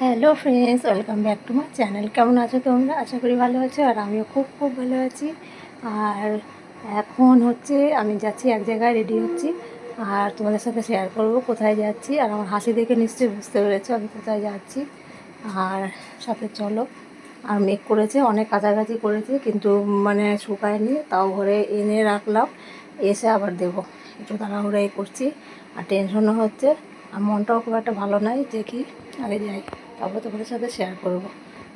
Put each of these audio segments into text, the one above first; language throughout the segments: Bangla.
Hello friends welcome back to my channel কেমন আছো তোমরা? আশা করি ভালো আছো আর আমিও খুব খুব ভালো আছি। আর এখন হচ্ছে আমি যাচ্ছি এক জায়গায় রেডি হচ্ছি। আর তোমাদের সাথে শেয়ার করব কোথায় যাচ্ছি। আর আমার হাসি দেখে নিশ্চয়ই বুঝতে পেরেছ আমি কোথায় যাচ্ছি। আর সাথে চলো। আর মেক করেছে, অনেক কাছাকাছি করেছে, কিন্তু মানে শুকায়নি। তাও ঘরে এনে রাখলাম। এসে আবার দেবো। একটু তাড়াহুড়াই করছি। আর টেনশনও হচ্ছে। আর মনটাও খুব একটা ভালো নাই, দেখি আগে যাই। তারপর তোমাদের সাথে শেয়ার করব।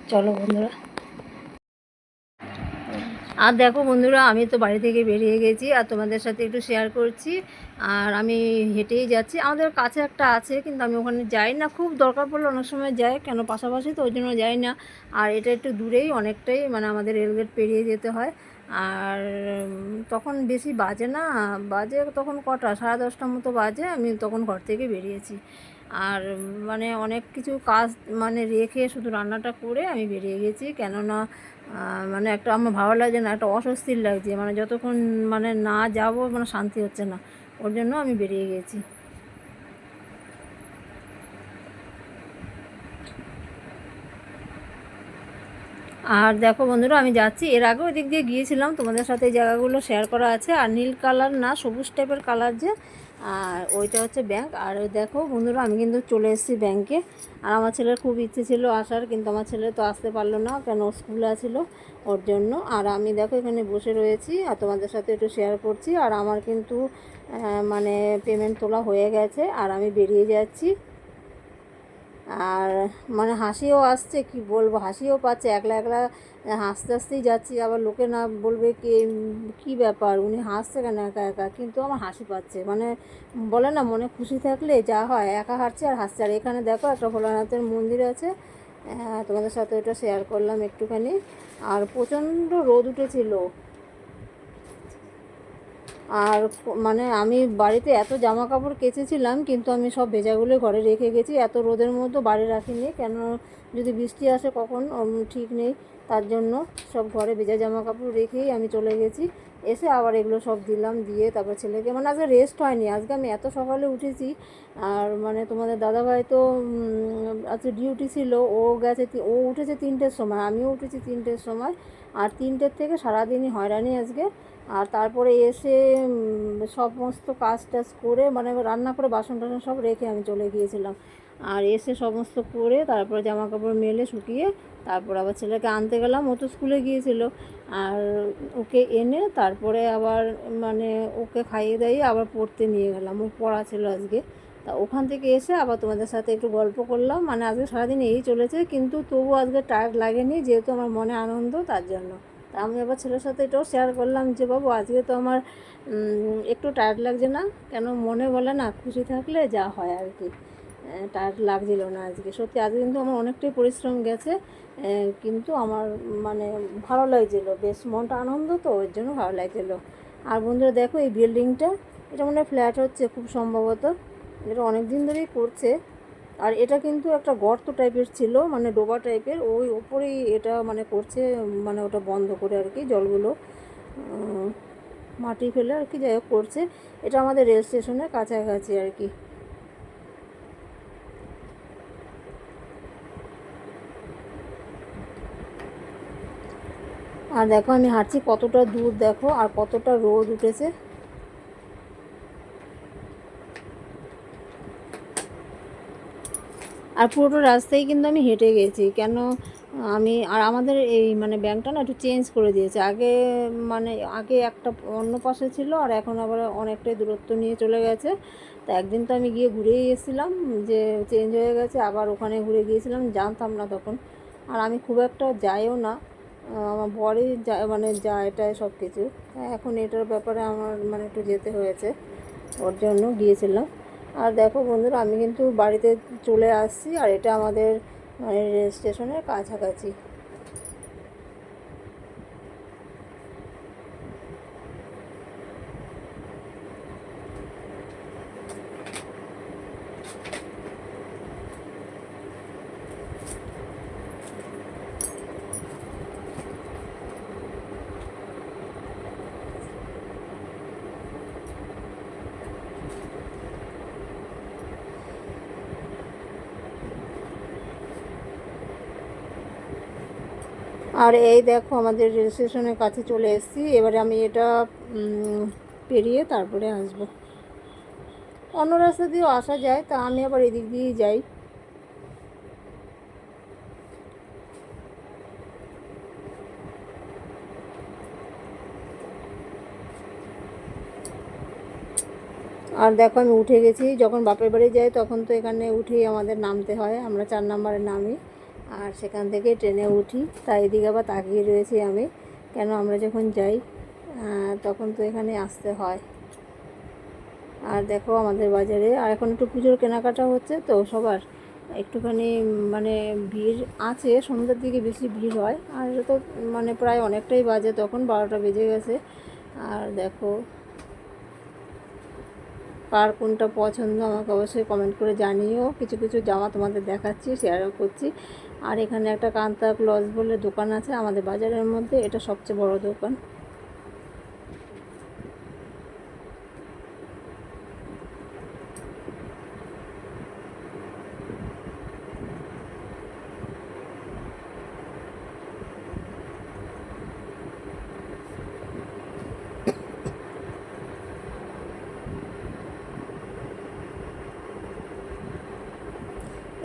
চলো বন্ধুরা। আর দেখো বন্ধুরা, আমি তো বাড়ি থেকে বেরিয়ে গেছি আর তোমাদের সাথে একটু শেয়ার করছি। আর আমি হেঁটেই যাচ্ছি। আমাদের কাছে একটা আছে, কিন্তু আমি ওখানে যাই না। খুব দরকার পড়লে অনেক সময় যাই কেন পাশাপাশি তো ওই জন্য যাই না। আর এটা একটু দূরেই, অনেকটাই মানে আমাদের রেলগেট পেরিয়ে যেতে হয়। আর তখন বেশি বাজে না। বাজে তখন কটা? সাড়ে দশটার মতো বাজে। আমি তখন ঘর থেকে বেরিয়েছি। আর মানে অনেক কিছু কাজ মানে রেখে শুধু রান্নাটা করে আমি বেরিয়ে গেছি। কেননা মানে একটা আমার ভালো লাগছে না, একটা অস্বস্তির লাগছে। মানে যতক্ষণ মানে না যাব মানে শান্তি হচ্ছে না। ওর জন্য আমি বেরিয়ে গেছি। আর দেখো বন্ধুরা, আমি যাচ্ছি। এর আগেও ওই দিক দিয়ে গিয়েছিলাম। তোমাদের সাথে এই জায়গাগুলো শেয়ার করা আছে। আর নীল কালার না, সবুজ টাইপের কালার যে, আর ওইটা হচ্ছে ব্যাংক আর ওই দেখো বন্ধুরা, আমি কিন্তু চলে এসেছি ব্যাংকে আর আমার ছেলের খুব ইচ্ছে ছিল আসার, কিন্তু আমার ছেলে তো আসতে পারল না, কেন স্কুলে আছিল ওর জন্য। আর আমি দেখো এখানে বসে রয়েছি, আর তোমাদের সাথে একটু শেয়ার করছি। আর আমার কিন্তু মানে পেমেন্ট তোলা হয়ে গেছে। আর আমি বেরিয়ে যাচ্ছি। আর মানে হাসিও আসছে, কি বলব? হাসিও পাচ্ছে, একলা একলা হাসতে হাসতেই যাচ্ছি। আবার লোকে না বলবে কি কী ব্যাপার? উনি হাসছে কেন একা একা? কিন্তু আমার হাসি পাচ্ছে। মানে বলে না, মনে খুশি থাকলে যা হয়, একা হাঁটছে আর হাসছে। আর এখানে দেখো, একটা ভোলানাথের মন্দির আছে। তোমাদের সাথে ওটা শেয়ার করলাম একটুখানি। আর প্রচণ্ড রোদ উঠেছিল। আর মানে আমি বাড়িতে এত জামা কাপড় কেচেছিলাম, কিন্তু আমি সব ভেজাগুলো ঘরে রেখে গেছি। এত রোদের মধ্যে বাড়ি রাখিনি, কেন যদি বৃষ্টি আসে কখন ঠিক নেই। তার জন্য সব ঘরে ভেজা জামা কাপড় রেখেই আমি চলে গেছি। এসে আবার এগুলো সব দিলাম, দিয়ে তারপর ছেলেকে মানে আজকে রেস্ট হয়নি। আজকে আমি এত সকালে উঠেছি, আর মানে তোমাদের দাদাভাই তো আজকে ডিউটি ছিল, ও গেছে ও উঠেছে তিনটের সময়, আমিও উঠেছি তিনটের সময়, আর তিনটের থেকে সারাদিনই হয়রানি আজকে। আর তারপরে এসে সমস্ত কাজ টাজ করে মানে রান্না করে বাসন টাসন সব রেখে আমি চলে গিয়েছিলাম। আর এসে সমস্ত করে তারপরে জামা কাপড় মেলে শুকিয়ে তারপর আবার ছেলেকে আনতে গেলাম। ও তো স্কুলে গিয়েছিল। আর ওকে এনে তারপরে আবার মানে ওকে খাইয়ে দাইয়ে আবার পড়তে নিয়ে গেলাম। ও পড়া ছিল আজকে। তা ওখান থেকে এসে আবার তোমাদের সাথে একটু গল্প করলাম। মানে আজকে সারাদিন এই চলেছে, কিন্তু তবু আজকে টায়ার্ড লাগেনি, যেহেতু আমার মনে আনন্দ, তার জন্য। তা আমি আবার ছেলের সাথে এটাও শেয়ার করলাম যে, বাবু, আজকে তো আমার একটু টায়ার্ড লাগছে না। কেন মনে বলে না, খুশি থাকলে যা হয় আর কি। টায়ার্ড লাগছিল না আজকে। সত্যি, আজকে কিন্তু আমার অনেকটাই পরিশ্রম গেছে কিন্তু আমার মানে ভালো লাগছিল। বেশ মনটা আনন্দ তো, ওর জন্য ভালো লাগছিল। আর বন্ধুরা, দেখো এই বিল্ডিংটা, এটা মনে ফ্ল্যাট হচ্ছে খুব সম্ভবত। এটা অনেক দিন ধরেই করছে। আর এটা কিন্তু একটা গর্ত টাইপের ছিল মানে ডোবা টাইপের। ওই ওপরেই এটা মানে করছে মানে ওটা বন্ধ করে আর কি জলগুলো মাটি ফেলে আর কি, যাই হোক, করছে। এটা আমাদের রেল স্টেশনের কাছাকাছি আর কি। আর দেখো আমি হাঁটছি কতটা দূর, দেখো, আর কতটা রোদ উঠেছে। আর পুরোটা রাস্তায় কিন্তু আমি হেঁটে গেছি, কেন আমি, আর আমাদের এই মানে ব্যাংকটা না একটু চেঞ্জ করে দিয়েছে। আগে মানে আগে একটা অন্য পাশে ছিল, আর এখন আবার অনেকটাই দূরত্ব নিয়ে চলে গেছে। তা একদিন তো আমি গিয়ে ঘুরেই এসেছিলাম যে চেঞ্জ হয়ে গেছে, আবার ওখানে ঘুরে গিয়েছিলাম, জানতাম না তখন। আর আমি খুব একটা যাইও না। আমার বরই যা মানে যায় এটাই সব কিছু তা এখন এটার ব্যাপারে আমার মানে একটু যেতে হয়েছে, ওর জন্য গিয়েছিলাম। আর দেখো বন্ধুরা, আমি কিন্তু বাড়িতে চলে আসছি, আর এটা আমাদের মানে রেল স্টেশনের কাছাকাছি। আর এই দেখো আমাদের রেল স্টেশনের কাছে চলে এসেছি। এবারে আমি এটা পেরিয়ে তারপরে আসব। অন্য রাস্তা দিয়েও আসা যায়, তা আমি আবার এদিক দিয়েই যাই। আর দেখো আমি উঠে গেছি, যখন বাপের বাড়ি যাই তখন তো এখানে উঠেই আমাদের নামতে হয়, আমরা চার নাম্বারে নামি আর সেখান থেকে ট্রেনে উঠি। তাই এদিকে আবার তাকিয়ে রয়েছি আমি। কেন আমরা যখন যাই তখন তো এখানে আসতে হয়। আর দেখো আমাদের বাজারে, আর এখন একটু পুজোর কেনাকাটা হচ্ছে তো সবার একটুখানি মানে ভিড় আছে, সন্ধ্যার দিকে বেশি ভিড় হয়। আর তো মানে প্রায় অনেকটাই বাজে, তখন বারোটা বেজে গেছে। আর দেখো, কার কোনটা পছন্দ আমাকে অবশ্যই কমেন্ট করে জানিও। কিছু কিছু জামা তোমাদের দেখাচ্ছি শেয়ারও করছি। আর এখানে একটা কান্তা ক্লজ বলে দোকান আছে আমাদের বাজারের মধ্যে, এটা সবচেয়ে বড় দোকান।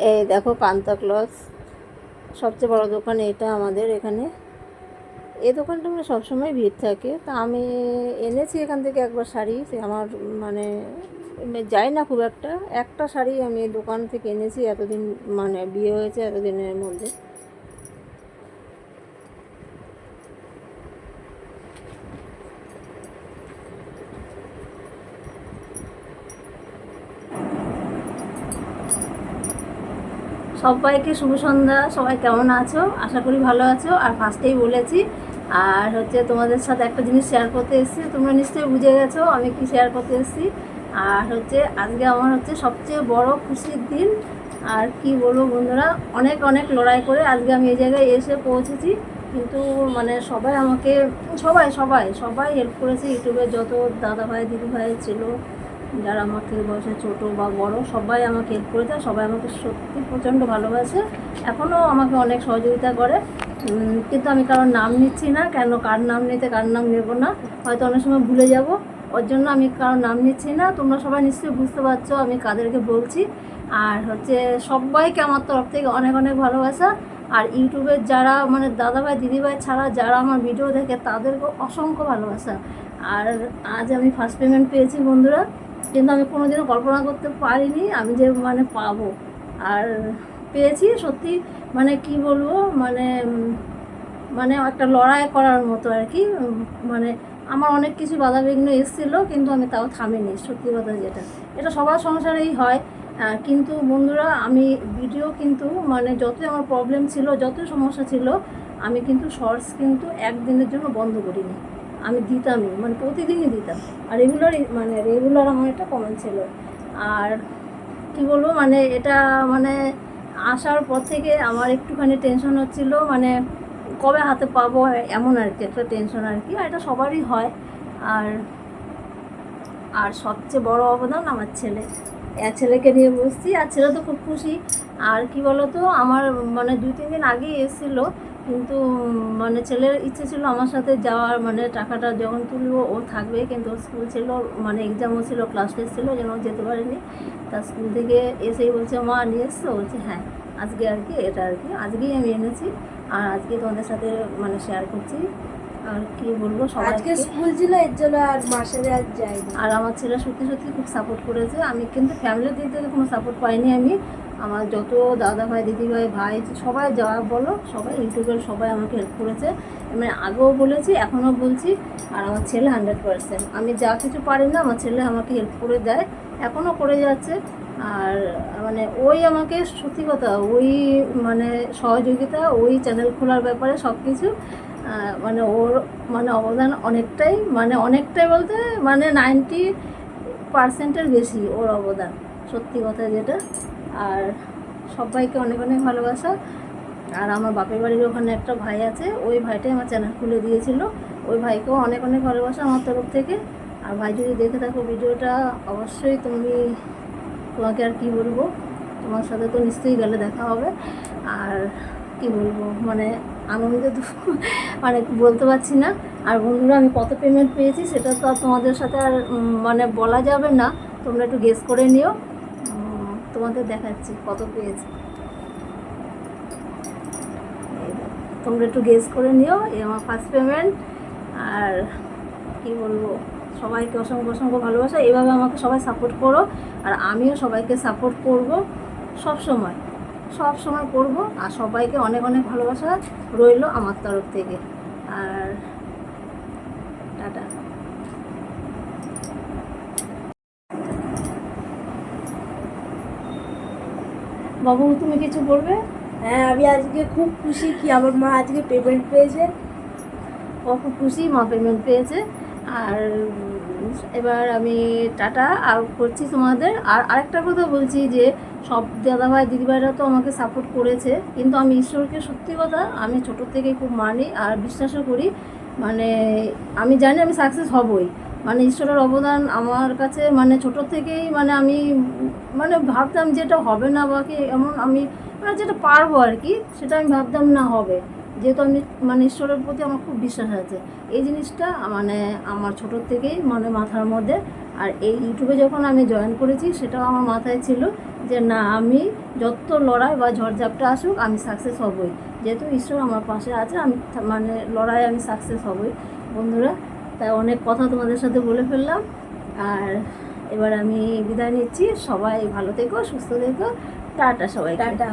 এই দেখো কান্তা ক্লজ সবচেয়ে বড় দোকান এটা আমাদের এখানে। এই দোকানটা মানে সবসময় ভিড় থাকে। তা আমি এনেছি এখান থেকে একবার শাড়ি। সে আমার মানে যাই না খুব একটা একটা শাড়ি আমি এই দোকান থেকে এনেছি এতদিন মানে বিয়ে হয়েছে এতদিনের মধ্যে। সবাইকে শুভ সন্ধ্যা, সবাই কেমন আছো? আশা করি ভালো আছো। আর ফার্স্টেই বলেছি, আর হচ্ছে তোমাদের সাথে একটা জিনিস শেয়ার করতে এসেছি, তোমরা নিশ্চয়ই বুঝে গেছো আমি কি শেয়ার করতে এসেছি। আর হচ্ছে আজকে আমার হচ্ছে সবচেয়ে বড় খুশির দিন, আর কি বলব বন্ধুরা, অনেক অনেক লড়াই করে আজকে আমি এই জায়গায় এসে পৌঁছেছি। কিন্তু মানে সবাই আমাকে, সবাই সবাই সবাই হেল্প করেছে। ইউটিউবে যত দাদা ভাই দিদি ভাই ছিল যারা আমার থেকে বয়সে ছোটো বা বড়, সবাই আমাকে হেল্প করেছে আর সবাই আমাকে সত্যি প্রচণ্ড ভালোবাসে। এখনও আমাকে অনেক সহযোগিতা করে। কিন্তু আমি কারোর নাম নিচ্ছি না। কেন? কার নাম নিতে, কার নাম নেব না? হয়তো অনেক সময় ভুলে যাব। ওর জন্য আমি কারোর নাম নিচ্ছি না। তোমরা সবাই নিশ্চয়ই বুঝতে পারছ, আমি কাদেরকে বলছি। আর হচ্ছে সবাইকে আমার তরফ থেকে অনেক অনেক ভালোবাসা। আর ইউটিউবের যারা মানে দাদাভাই, দিদিভাই ছাড়া যারা আমার ভিডিও দেখে তাদেরকে অসংখ্য ভালোবাসা। আর আজ আমি ফার্স্ট পেমেন্ট পেয়েছি বন্ধুরা। কিন্তু আমি কোনোদিনও কল্পনা করতে পারিনি আমি যে মানে পাবো। আর পেয়েছি সত্যি মানে কি বলব মানে মানে একটা লড়াই করার মতো আর কি। মানে আমার অনেক কিছু বাধা বিঘ্ন এসেছিল কিন্তু আমি তাও থামিনি, সত্যি কথা যেটা। এটা সবার সংসারেই হয়। কিন্তু বন্ধুরা, আমি ভিডিও কিন্তু মানে যতই আমার প্রবলেম ছিল, যতই সমস্যা ছিল, আমি কিন্তু শর্টস কিন্তু একদিনের জন্য বন্ধ করিনি। আমি দিতামই মানে প্রতিদিনই দিতাম। আর রেগুলারই মানে রেগুলার আমার একটা কমেন্ট ছিল। আর কি বলব মানে এটা মানে আসার পর থেকে আমার একটুখানি টেনশন হচ্ছিল মানে কবে হাতে পাবো এমন আর কি, একটা টেনশন আর কি। এটা সবারই হয়। আর আর সবচেয়ে বড় অবদান আমার ছেলে। ছেলেকে নিয়ে বসছি, আর ছেলে তো খুব খুশি। আর কি বলতো, আমার মানে দুই, তিন দিন আগেই এসেছিল কিন্তু মানে ছেলের ইচ্ছে ছিল আমার সাথে যাওয়ার মানে টাকাটা যখন তুলবো ও থাকবে। কিন্তু ওর স্কুল ছিল মানে এক্সামও ছিল ক্লাস টেস্ট ছিল যেন যেতে পারেনি। তা স্কুল থেকে এসেই বলছে মা নিয়ে এসছো? বলছে হ্যাঁ আজকে আর কি এটা আর কি। আজকেই আমি এনেছি। আর আজকে তোমাদের সাথে মানে শেয়ার করছি। আর কি বলব আজকে সবাইকে স্কুল ছিল এর জন্য আর মাসে আর যাই আর আমার ছেলে সত্যি সত্যি খুব সাপোর্ট করেছে। আমি কিন্তু ফ্যামিলির দিক থেকে কোনো সাপোর্ট পাইনি আমি। আমার যত দাদা ভাই দিদি ভাই ভাই সবাই যাওয়া বলো, সবাই ইউটিউবের সবাই আমাকে হেল্প করেছে। মানে আগেও বলেছি, এখনও বলছি, আর আমার ছেলে হান্ড্রেড পার্সেন্ট আমি যা কিছু পারি না, আমার ছেলে আমাকে হেল্প করে দেয়, এখনও করে যাচ্ছে। আর মানে ওই আমাকে সত্যি কথা, ওই মানে সহযোগিতা, ওই চ্যানেল খোলার ব্যাপারে সব কিছু মানে ওর মানে অবদান অনেকটাই মানে অনেকটাই বলতে মানে নাইনটি পার্সেন্টের বেশি ওর অবদান। সত্যি কথা যেটা। আর সবাইকে অনেক অনেক ভালোবাসা। আর আমার বাপের বাড়ির ওখানে একটা ভাই আছে, ওই ভাইটাই আমার চ্যানেল খুলে দিয়েছিল। ওই ভাইকেও অনেক অনেক ভালোবাসা আমার তরফ থেকে। আর ভাই যদি দেখে থাকো ভিডিওটা, অবশ্যই তুমি তোমাকে আর কি বলব? তোমার সাথে তো নিশ্চয়ই গেলে দেখা হবে। আর কি বলব মানে আনন্দ তো মানে বলতে পারছি না। আর বন্ধুরা, আমি কত পেমেন্ট পেয়েছি সেটা তো তোমাদের সাথে আর মানে বলা যাবে না। তোমরা একটু গেস করে নিও। তোমাদের দেখাচ্ছি, কত পেয়েছে। তোমরা একটু গেস করে নিও, এই আমার ফার্স্ট পেমেন্ট আর কি বলব, সবাইকে অসংখ্য অসংখ্য ভালোবাসা, এভাবে আমাকে সবাই সাপোর্ট করো, আর আমিও সবাইকে সাপোর্ট করব সব সময় সব সময় করব, আর সবাইকে অনেক অনেক ভালোবাসা রইল আমার তরফ থেকে। আর টাটা বাবু তুমি কিছু বলবে? হ্যাঁ আমি আজকে খুব খুশি কি আমার মা আজকে পেমেন্ট পেয়েছে। ও খুব খুশি মা পেমেন্ট পেয়েছে। আর এবার আমি টাটা আর করছি তোমাদের। আর আরেকটা কথা বলছি যে সব দাদাভাই দিদিভাইরা তো আমাকে সাপোর্ট করেছে। কিন্তু আমি ঈশ্বরকে সত্যি কথা আমি ছোটো থেকে খুব মানি আর বিশ্বাসও করি। মানে আমি জানি আমি সাকসেস হবই। মানে ঈশ্বরের অবদান আমার কাছে মানে ছোটো থেকেই মানে আমি মানে ভাবতাম যেটা হবে না বা কি এমন আমি মানে যেটা পারব আর কি, সেটা আমি ভাবতাম না হবে। যেহেতু আমি মানে ঈশ্বরের প্রতি আমার খুব বিশ্বাস আছে। এই জিনিসটা মানে আমার ছোটোর থেকেই মানে মাথার মধ্যে। আর এই ইউটিউবে যখন আমি জয়েন করেছি, সেটাও আমার মাথায় ছিল যে না, আমি যত লড়াই বা ঝড়ঝাপটা আসুক, আমি সাকসেস হবই। যেহেতু ঈশ্বর আমার পাশে আছে, আমি মানে লড়াই আমি সাকসেস হবই। বন্ধুরা তাই অনেক কথা তোমাদের সাথে বলে ফেললাম। আর এবার আমি বিদায় নিচ্ছি। সবাই ভালো থেকো, সুস্থ থেকো। টাটা সবাই টাটা।